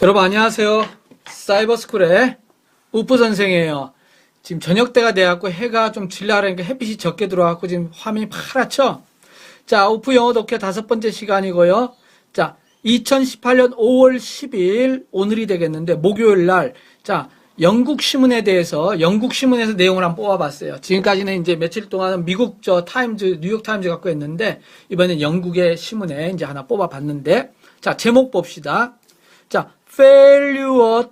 여러분 안녕하세요. 사이버스쿨의 우프 선생이에요. 지금 저녁 때가 돼갖고 해가 좀 질라하니까 햇빛이 적게 들어와갖고 지금 화면이 파랗죠? 자, 우프 영어 독해 다섯 번째 시간이고요. 자, 2018년 5월 10일 오늘이 되겠는데 목요일 날 자, 영국 신문에 대해서 영국 신문에서 내용을 한번 뽑아봤어요. 지금까지는 이제 며칠 동안 미국 저 타임즈 뉴욕 타임즈 갖고 했는데 이번엔 영국의 신문에 이제 하나 뽑아봤는데 자 제목 봅시다. 자 failure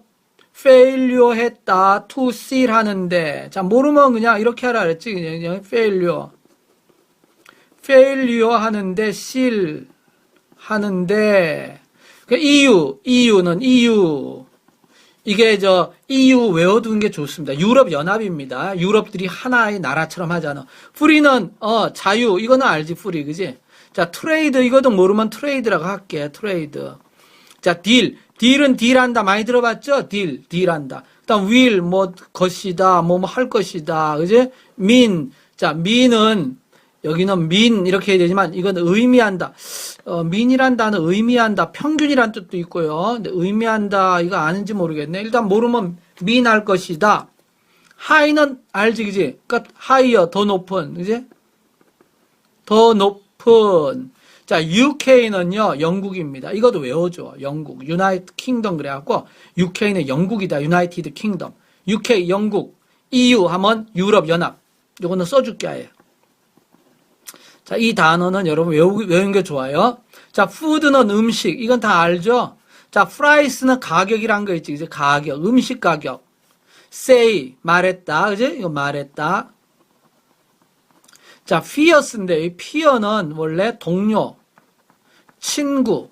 failure 했다 to seal 하는데 자 모르면 그냥 이렇게 하라 그랬지 그냥, 그냥 failure failure 하는데 seal 하는데 그 EU EU는 EU 이게 저 EU 외워두는 게 좋습니다. 유럽 연합입니다. 유럽들이 하나의 나라처럼 하잖아. 프리는 어 자유 이거는 알지 프리 그지? 자 트레이드 이것도 모르면 트레이드라고 할게 트레이드. 자 딜 딜은 딜한다 많이 들어봤죠? 딜 딜한다. 그다음 will 뭐 것이다 뭐뭐할 것이다 그지? 민자 민은 여기는 민 이렇게 해야 되지만 이건 의미한다. 어, 민이란 단어 의미한다. 평균이란 뜻도 있고요. 근데 의미한다 이거 아는지 모르겠네. 일단 모르면 민할 것이다. 하이는 알지 그지? 그러니까 하이어 더 높은 그지? 더 높은 자 UK는요 영국입니다. 이것도 외워줘. 영국 유나이트 킹덤 그래갖고 UK는 영국이다. 유나이티드 킹덤 UK 영국 EU 하면 유럽 연합 요거는 써줄게 아예. 자, 이 단어는 여러분 외우, 외우는 게 좋아요. 자, 푸드는 음식. 이건 다 알죠? 자, 프라이스는 가격이란 거 있지. 이제 가격. 음식 가격. say. 말했다. 그지? 이거 말했다. 자, fierce인데, 이 fear는 원래 동료, 친구.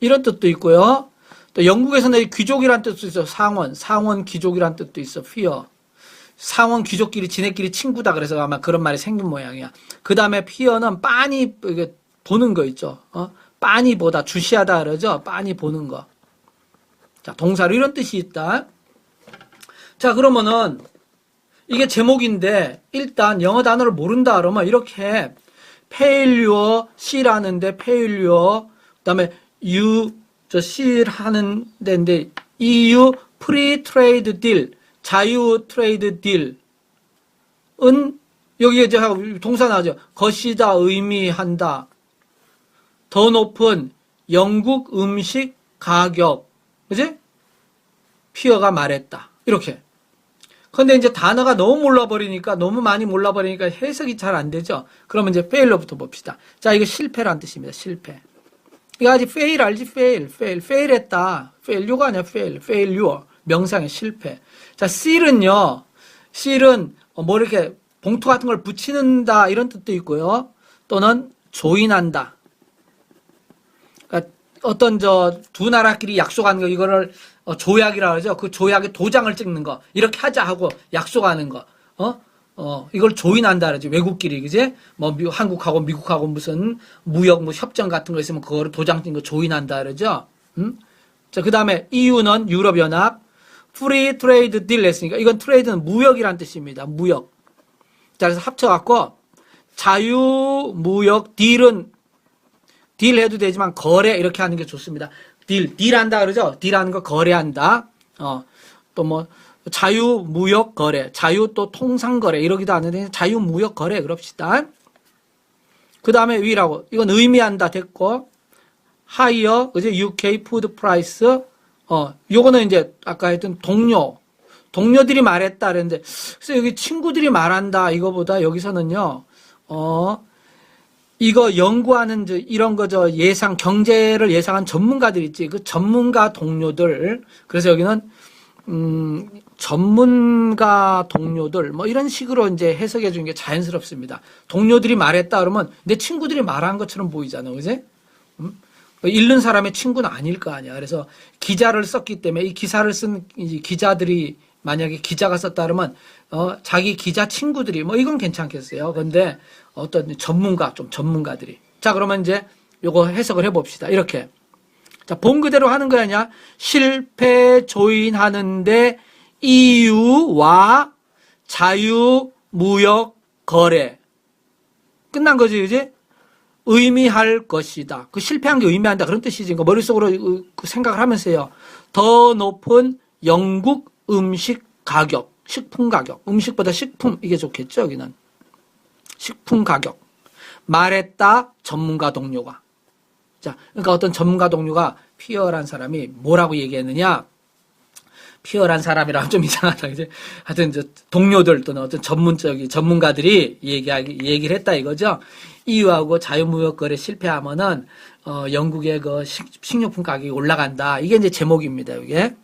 이런 뜻도 있고요. 또 영국에서는 이 귀족이란 뜻도 있어. 상원. 상원 귀족이란 뜻도 있어. fear. 상원 귀족끼리 지네끼리 친구다 그래서 아마 그런 말이 생긴 모양이야. 그 다음에 피어는 빤히 보는 거 있죠. 어? 빤히 보다 주시하다 그러죠. 빤히 보는 거. 자 동사로 이런 뜻이 있다. 자 그러면은 이게 제목인데 일단 영어 단어를 모른다 그러면 이렇게 failure C라는데 failure 그다음에 you 저 C 하는 데인데 EU free trade deal 자유 트레이드 딜은 여기에 이제 동사 나죠. 것이다 의미한다. 더 높은 영국 음식 가격. 그지? 피어가 말했다. 이렇게. 근데 이제 단어가 너무 몰라버리니까, 너무 많이 몰라버리니까 해석이 잘 안 되죠? 그러면 이제 fail부터 봅시다. 자, 이거 실패란 뜻입니다. 실패. 이거 아직 fail 알지? fail, fail, fail 했다. failure가 아니야, fail, failure. 명상의 실패. 자, seal은요, seal은 뭐 이렇게 봉투 같은 걸 붙이는다 이런 뜻도 있고요. 또는 조인한다. 그러니까 어떤 저 두 나라끼리 약속하는 거 이거를 어, 조약이라 그러죠. 그 조약에 도장을 찍는 거 이렇게 하자 하고 약속하는 거. 어? 어, 이걸 조인한다 그러지. 외국끼리, 그지? 뭐, 미, 한국하고 미국하고 무슨 무역, 뭐, 협정 같은 거 있으면 그거를 도장 찍는 거 조인한다 그러죠. 음? 자, 그 다음에 EU는 유럽연합, 프리 트레이드 딜 했으니까 이건 트레이드는 무역이란 뜻입니다. 무역. 자, 그래서 합쳐갖고 자유 무역 딜은 딜 해도 되지만 거래 이렇게 하는 게 좋습니다. 딜, 딜한다 그러죠? 딜하는 거 거래한다. 어, 또 뭐 자유 무역 거래, 자유 또 통상 거래 이러기도 하는데 자유 무역 거래 그럽시다. 그 다음에 위라고 이건 의미한다 됐고 하이어 그죠? UK 푸드 프라이스 어, 요거는 이제 아까 했던 동료, 동료들이 말했다 그랬는데, 그래서 여기 친구들이 말한다 이거보다 여기서는요, 어, 이거 연구하는 저 이런 거저 예상 경제를 예상한 전문가들 있지 그 전문가 동료들 그래서 여기는 음 전문가 동료들 뭐 이런 식으로 이제 해석해 주는 게 자연스럽습니다. 동료들이 말했다 그러면 내 친구들이 말한 것처럼 보이잖아, 그지? 음? 읽는 사람의 친구는 아닐 거 아니야. 그래서 기자를 썼기 때문에 이 기사를 쓴 기자들이 만약에 기자가 썼다 그러면 어 자기 기자 친구들이 뭐 이건 괜찮겠어요. 근데 어떤 전문가 좀 전문가들이 자 그러면 이제 요거 해석을 해봅시다. 이렇게 자 본 그대로 하는 거 아니야? 실패 조인하는데 이유와 자유 무역 거래 끝난 거지, 그지? 의미할 것이다. 그 실패한 게 의미한다. 그런 뜻이지. 그러니까 머릿속으로 그 생각을 하면서요. 더 높은 영국 음식 가격, 식품 가격. 음식보다 식품, 이게 좋겠죠, 여기는. 식품 가격. 말했다, 전문가 동료가. 자, 그러니까 어떤 전문가 동료가 피어란 사람이 뭐라고 얘기했느냐? 피어란 사람이라고 좀 이상하다. 이제 하여튼 저 동료들 또는 어떤 전문적인 전문가들이 얘기하기 얘기를 했다 이거죠. EU하고 자유무역 거래 실패하면은 어 영국의 그 식, 식료품 가격이 올라간다. 이게 이제 제목입니다. 이게.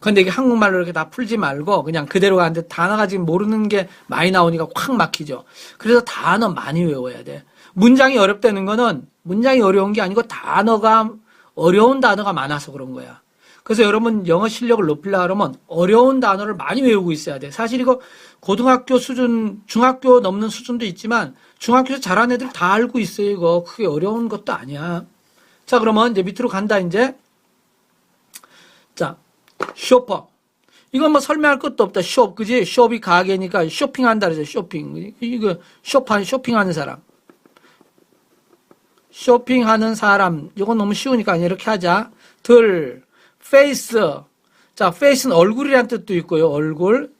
음. 근데 이게 한국말로 이렇게 다 풀지 말고 그냥 그대로 가는데 단어가 지금 모르는 게 많이 나오니까 확 막히죠. 그래서 단어 많이 외워야 돼. 문장이 어렵다는 거는 문장이 어려운 게 아니고 단어가 어려운 단어가 많아서 그런 거야. 그래서 여러분 영어 실력을 높이려 그러면 어려운 단어를 많이 외우고 있어야 돼. 사실 이거 고등학교 수준, 중학교 넘는 수준도 있지만 중학교에서 잘하는 애들 다 알고 있어요. 이거 크게 어려운 것도 아니야. 자, 그러면 이제 밑으로 간다 이제. 자, 쇼퍼. 이건 뭐 설명할 것도 없다. 숍, 그지? 숍이 가게니까 쇼핑한다 그러죠. 쇼핑. 이거 쇼판 쇼핑하는 사람. 쇼핑하는 사람. 이건 너무 쉬우니까 이렇게 하자. 들, 페이스. 자, 페이스는 얼굴이란 뜻도 있고요. 얼굴.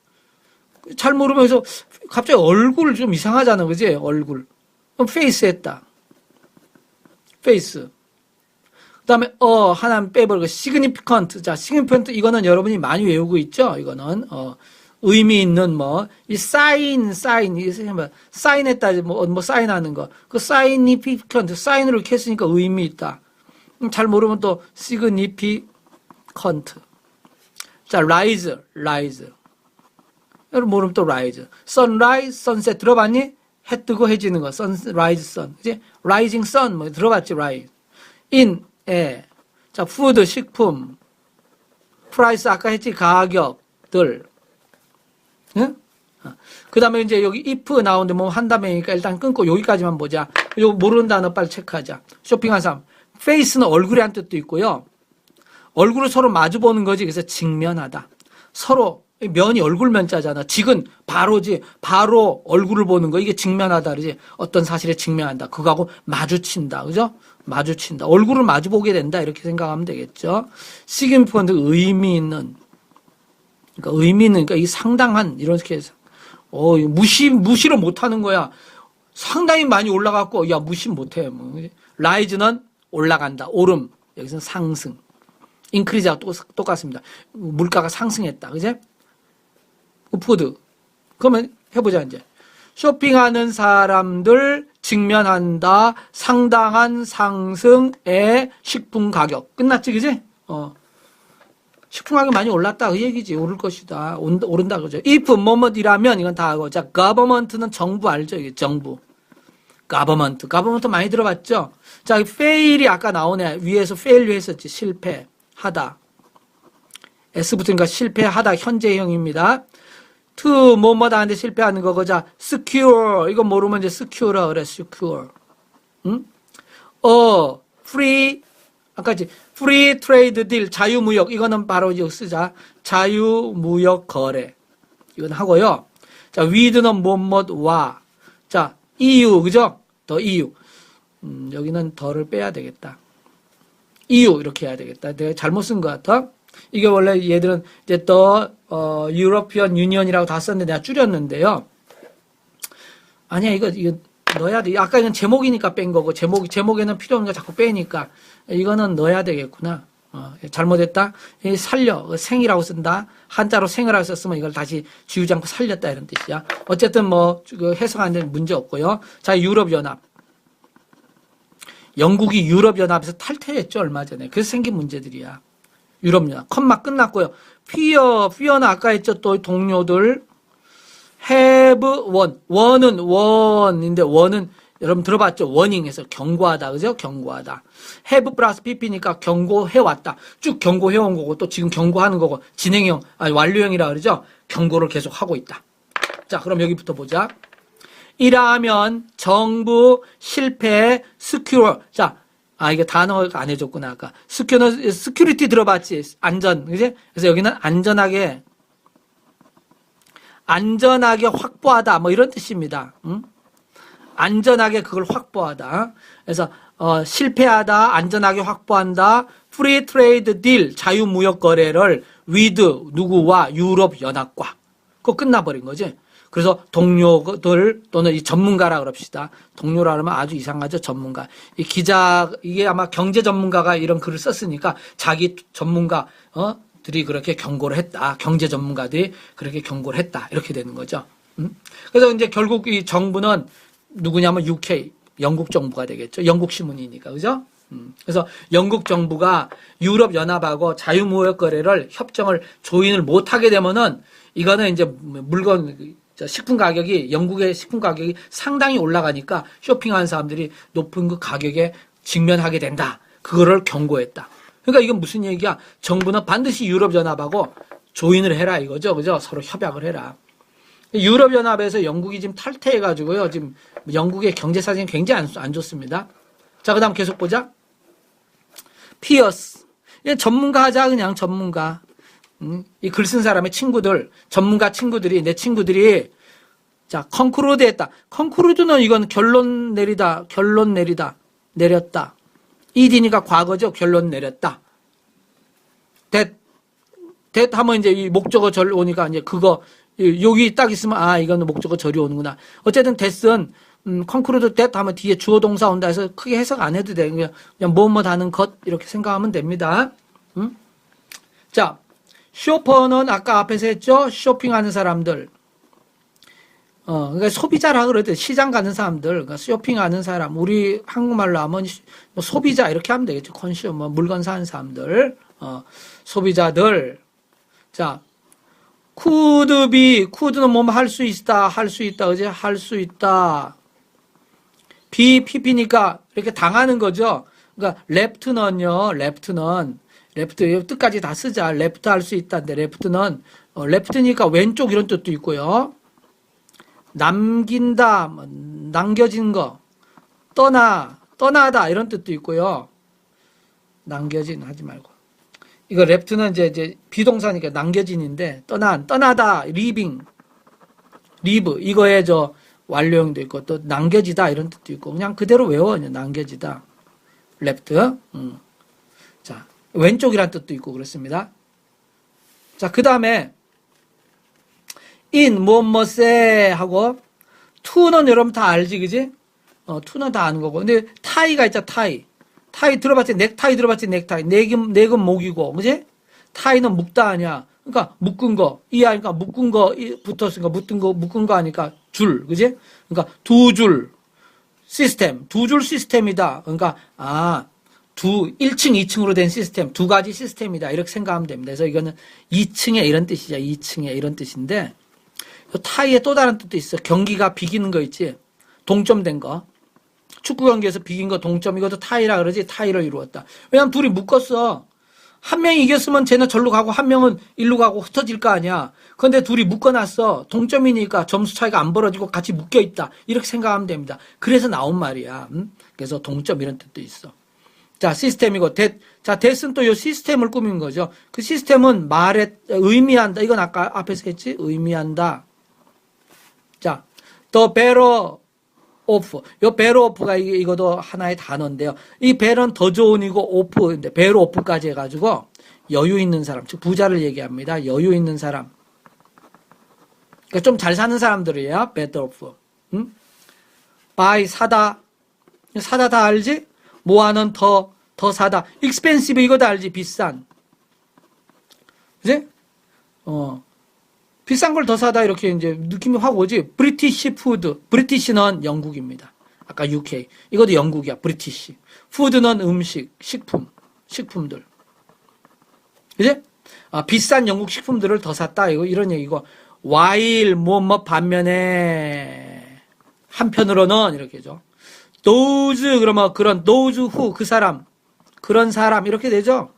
잘 모르면 그래서 갑자기 얼굴 좀 이상하잖아. 그지? 얼굴. 그럼 페이스 했다. 페이스. 그 다음에, 어, 하나 빼버리고, 시그니피컨트. 자, 시그니피컨트, 이거는 여러분이 많이 외우고 있죠? 이거는, 어, 의미 있는 뭐, 이 사인, 사인, 이 뭐, 사인했다, 뭐, 뭐, 사인하는 거. 그 사이니피컨트, 사인으로 이렇게 했으니까 의미 있다. 음, 잘 모르면 또, 컨트. 자, rise, rise. 여러분 모르면 또 rise. sunrise, sunset 들어봤니? 해 뜨고 해지는 거. sunrise, sun. 그지? rising sun 뭐 들어봤지? rise. in, 에. 자, food, 식품. price 아까 했지? 가격들. 응? 그 다음에 이제 여기 if 나오는데 뭐 한다음에니까 일단 끊고 여기까지만 보자. 요 모르는 단어 빨리 체크하자. 쇼핑한 사람. face는 얼굴이란 뜻도 있고요. 얼굴을 서로 마주 보는 거지. 그래서 직면하다. 서로 면이 얼굴 면자잖아. 직은 바로지. 바로 얼굴을 보는 거. 이게 직면하다. 그러지. 어떤 사실에 직면한다. 그거하고 마주친다. 그죠? 마주친다. 얼굴을 마주 보게 된다. 이렇게 생각하면 되겠죠. 시그니펀트 의미 있는. 그러니까 의미 있는, 그러니까 이 상당한, 이렇게 해서. 어, 무시, 무시를 못 하는 거야. 상당히 많이 올라갔고, 야, 무시 못 해. 뭐. 라이즈는 올라간다. 오름. 여기서는 상승. 인크리즈하고 똑같습니다. 물가가 상승했다. 그제? 푸드. 그러면 해보자, 이제. 쇼핑하는 사람들 직면한다. 상당한 상승의 식품 가격. 끝났지, 그지? 어. 식품 가격 많이 올랐다. 그 얘기지. 오를 것이다. 오른다, 그죠? if 뭐뭐이라면 이건 다 하고. 자, government는 정부 알죠? 이게 정부. government. government 많이 들어봤죠? 자, fail이 아까 나오네. 위에서 failure 했었지. 실패. 하다. S 붙으니까 실패하다 현재형입니다. To 뭐뭐다 하는데 실패하는 거 그자 secure 이거 모르면 이제 secure라 그래 secure. 응? 어 free 아까지 free trade deal 자유무역 이거는 바로 이거 쓰자 자유무역 거래 이건 하고요. 자 with는 뭐뭐와 자 EU 그죠? 더 EU 음, 여기는 더를 빼야 되겠다. EU 이렇게 해야 되겠다. 내가 잘못 쓴 것 같아. 이게 원래 얘들은 이제 더 어, 유러피언 유니언이라고 다 썼는데 내가 줄였는데요. 아니야 이거 이거 넣어야 돼. 아까 이건 제목이니까 뺀 거고 제목 제목에는 필요 없는 거 자꾸 빼니까 이거는 넣어야 되겠구나. 어, 잘못했다. 살려 생이라고 쓴다. 한자로 생이라고 썼으면 이걸 다시 지우지 않고 살렸다 이런 뜻이야. 어쨌든 뭐 해석하는 데 문제 없고요. 자 유럽 연합. 영국이 유럽 연합에서 탈퇴했죠, 얼마 전에. 그래서 생긴 문제들이야. 유럽연합. 컴마 끝났고요. 피어, 피어는 아까 했죠, 또 동료들. have won. 원은 원인데 원은 여러분 들어봤죠? 워닝에서 경고하다. 그죠? 경고하다. have 플러스 pp니까 경고해왔다. 쭉 경고해온 거고 또 지금 경고하는 거고 진행형, 아니 완료형이라 그러죠? 경고를 계속 하고 있다. 자, 그럼 여기부터 보자. 이라면 정부 실패 스큐어. 자, 아, 이게 단어가 안 해줬구나, 아까. 스큐어, 스큐리티 들어봤지? 안전, 그지? 그래서 여기는 안전하게, 안전하게 확보하다, 뭐 이런 뜻입니다. 응? 안전하게 그걸 확보하다. 그래서 어, 실패하다, 안전하게 확보한다. 프리 트레이드 딜 자유무역 거래를 위드 누구와 유럽 연합과 그거 끝나버린 거지. 그래서 동료들 또는 이 전문가라 그럽시다. 동료라 그러면 아주 이상하죠. 전문가. 이 기자 이게 아마 경제 전문가가 이런 글을 썼으니까 자기 전문가 어 들이 그렇게 경고를 했다. 경제 전문가들이 그렇게 경고를 했다. 이렇게 되는 거죠. 음? 그래서 이제 결국 이 정부는 누구냐면 UK 영국 정부가 되겠죠. 영국 신문이니까 그죠? 음, 그래서 영국 정부가 유럽 연합하고 자유무역 거래를 협정을 조인을 못하게 되면은 이거는 이제 물건 저 식품 가격이 영국의 식품 가격이 상당히 올라가니까 쇼핑하는 사람들이 높은 그 가격에 직면하게 된다. 그거를 경고했다. 그러니까 이건 무슨 얘기야? 정부는 반드시 유럽 연합하고 조인을 해라 이거죠. 그죠? 서로 협약을 해라. 유럽 연합에서 영국이 지금 탈퇴해 가지고요. 지금 영국의 경제 사정이 굉장히 안, 안 좋습니다. 자, 그다음 계속 보자. 피어스. 얘 전문가 하자 그냥 전문가. 음, 이글 쓴 사람의 친구들, 전문가 친구들이 내 친구들이 자 컨크루드 했다. 컨크루드는 이건 결론 내리다, 결론 내리다, 내렸다. 이디니까 과거죠. 결론 내렸다. 됐, 됐 하면 이제 이 목적어 절 오니까 이제 그거 이- 여기 딱 있으면 아 이거는 목적어 절이 오는구나. 어쨌든 됐은 음, 컨크루드 됐 하면 뒤에 주어 동사 온다 해서 크게 해석 안 해도 돼. 그냥, 그냥 뭐뭐 하는 것 이렇게 생각하면 됩니다. 음? 자, 쇼퍼는 아까 앞에서 했죠. 쇼핑하는 사람들. 어, 그러니까 소비자라 그러대. 시장 가는 사람들, 그러니까 쇼핑하는 사람. 우리 한국말로 하면 시- 뭐 소비자 이렇게 하면 되겠죠. 컨슈머 물건 사는 사람들, 어, 소비자들. 자, 쿠드비, 쿠드는 뭐 할 수 있다, 할 수 있다, 그지? 할수 있다. 비, 피피니까 이렇게 당하는 거죠. 그러니까 랩트는요, 랩트는 레프트 뜻까지 다 쓰자. 레프트 할 수 있다는데 레프트는 어, 레프트니까 왼쪽 이런 뜻도 있고요. 남긴다, 뭐, 남겨진 거, 떠나, 떠나다 이런 뜻도 있고요. 남겨진 하지 말고. 이거 레프트는 이제, 이제 비동사니까 남겨진인데 떠난, 떠나다, 리빙, 리브 이거에 저 완료형도 있고 또 남겨지다 이런 뜻도 있고 그냥 그대로 외워 그냥 남겨지다. 레프트. 음. 자 왼쪽이란 뜻도 있고 그렇습니다. 자 그 다음에 in 뭐뭐세 하고 to는 여러분 다 알지 그지? 어 to는 다 아는 거고. 근데 타이가 있자 타이 타이 들어봤지? 넥타이 들어봤지? 넥타이 넥은 넥은 목이고 그지? 타이는 묶다 아니야. 그러니까 묶은 거. 이해하니까 묶은 거 이- 붙었으니까 묶은 거 묶은 거 하니까 줄 그지? 그러니까 두 줄 시스템. 두 줄 시스템이다. 그러니까 아 두 1층, 2층으로 된 시스템, 두 가지 시스템이다. 이렇게 생각하면 됩니다. 그래서 이거는 2층에 이런 뜻이죠. 2층에 이런 뜻인데, 요 타이에 또 다른 뜻도 있어. 경기가 비기는 거 있지. 동점된 거. 축구 경기에서 비긴 거 동점. 이것도 타이라 그러지. 타이를 이루었다. 왜냐면 둘이 묶었어. 한 명이 이겼으면 쟤는 절로 가고 한 명은 일로 가고 흩어질 거 아니야. 그런데 둘이 묶어놨어. 동점이니까 점수 차이가 안 벌어지고 같이 묶여 있다. 이렇게 생각하면 됩니다. 그래서 나온 말이야. 음? 그래서 동점 이런 뜻도 있어. 자, 시스템이고, 대, 자, 대스는 또이 시스템을 꾸민 거죠. 그 시스템은 말에, 의미한다. 이건 아까 앞에서 했지? 의미한다. 자, 더 better off. 요 better off가 이- 이것도 하나의 단어인데요. 이 bettern 더 좋은이고 근데 better off까지 해가지고 여유 있는 사람, 즉 부자를 얘기합니다. 여유 있는 사람. 그러니까 좀 잘 사는 사람들이에요. better off. 응? buy, 사다. 사다 다 알지? 모아는 더, 더 사다. expensive 이거 다 알지? 비싼. 그지? 어. 비싼 걸 더 사다 이렇게 이제 느낌이 확 오지. 브리티시 푸드. 브리티시는 영국입니다. 아까 UK. 이것도 영국이야. 브리티시. 푸드는 음식, 식품, 식품들. 그지? 아, 비싼 영국 식품들을 더 샀다. 이거 이런 얘기고. 와일 뭐뭐 반면에 한편으로는 이렇게죠. Those 그러면 그런 those who 그 사람 그런 사람 이렇게 되죠.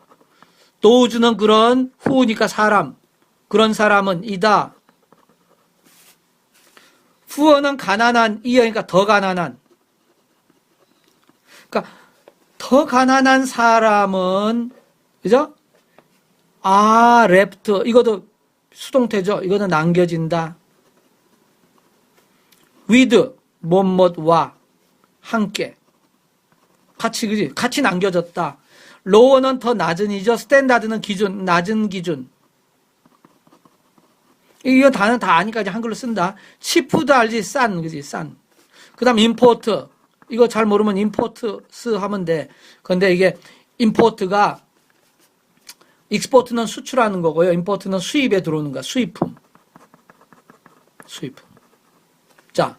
those는 그런 who니까 사람 그런 사람은 이다. 후어는 가난한 이어니까 더 가난한. 그러니까 더 가난한 사람은 그죠? 아 레프트 이것도 수동태죠. 이거는 남겨진다. with 뭐뭐와 함께 같이 그지 같이 남겨졌다. 로어는 더 낮은 이죠. 스탠다드는 기준 낮은 기준. 이거 다는 다 아니까 이제 한글로 쓴다. 치프도 알지 싼 그지 싼. 그다음 임포트 이거 잘 모르면 임포트스 하면 돼. 근데 이게 임포트가 익스포트는 수출하는 거고요. 임포트는 수입에 들어오는 거야. 수입품. 수입품. 자,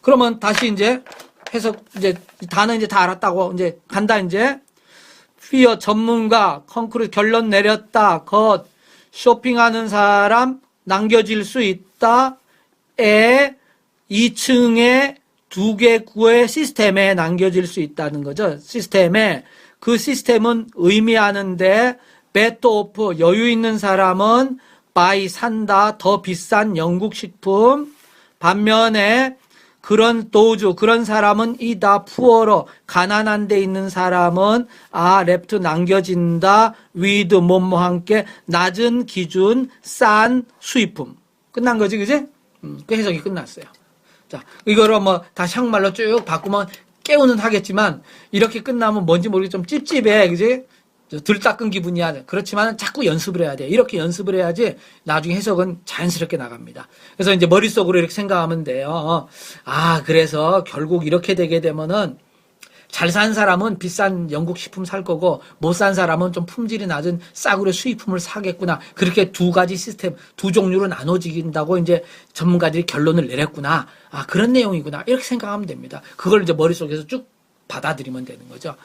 그러면 다시 이제 해석 이제 단어 이제 다 알았다고 이제 간다 이제. 피어 전문가 컨크리트 결론 내렸다. 것 쇼핑하는 사람 남겨질 수 있다. 에 2층에 두 개 구의 시스템에 남겨질 수 있다는 거죠. 시스템에. 그 시스템은 의미하는데 베터 오프 여유 있는 사람은 바이 산다. 더 비싼 영국 식품. 반면에 그런 도주 그런 사람은 이다 푸어러 가난한 데 있는 사람은 아 랩트 남겨진다 위드 뭐뭐 함께 낮은 기준 싼 수입품 끝난 거지 그지? 음, 그 해석이 끝났어요. 자 이거를 뭐 다시 한말로 쭉 바꾸면 깨우는 하겠지만 이렇게 끝나면 뭔지 모르게 좀 찝찝해 그지? 들 닦은 기분이야. 그렇지만 자꾸 연습을 해야 돼. 이렇게 연습을 해야지 나중에 해석은 자연스럽게 나갑니다. 그래서 이제 머릿속으로 이렇게 생각하면 돼요. 어, 아, 그래서 결국 이렇게 되게 되면은 잘 산 사람은 비싼 영국 식품 살 거고 못 산 사람은 좀 품질이 낮은 싸구려 수입품을 사겠구나. 그렇게 두 가지 시스템, 두 종류로 나눠진다고 이제 전문가들이 결론을 내렸구나. 아, 그런 내용이구나. 이렇게 생각하면 됩니다. 그걸 이제 머릿속에서 쭉 받아들이면 되는 거죠.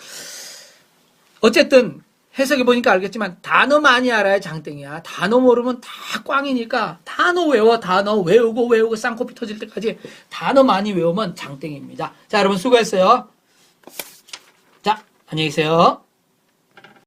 어쨌든 해석해 보니까 알겠지만 단어 많이 알아야 장땡이야. 단어 모르면 다 꽝이니까 단어 외워 단어 외우고 외우고 쌍코피 터질 때까지 단어 많이 외우면 장땡입니다. 자 여러분 수고했어요. 자 안녕히 계세요.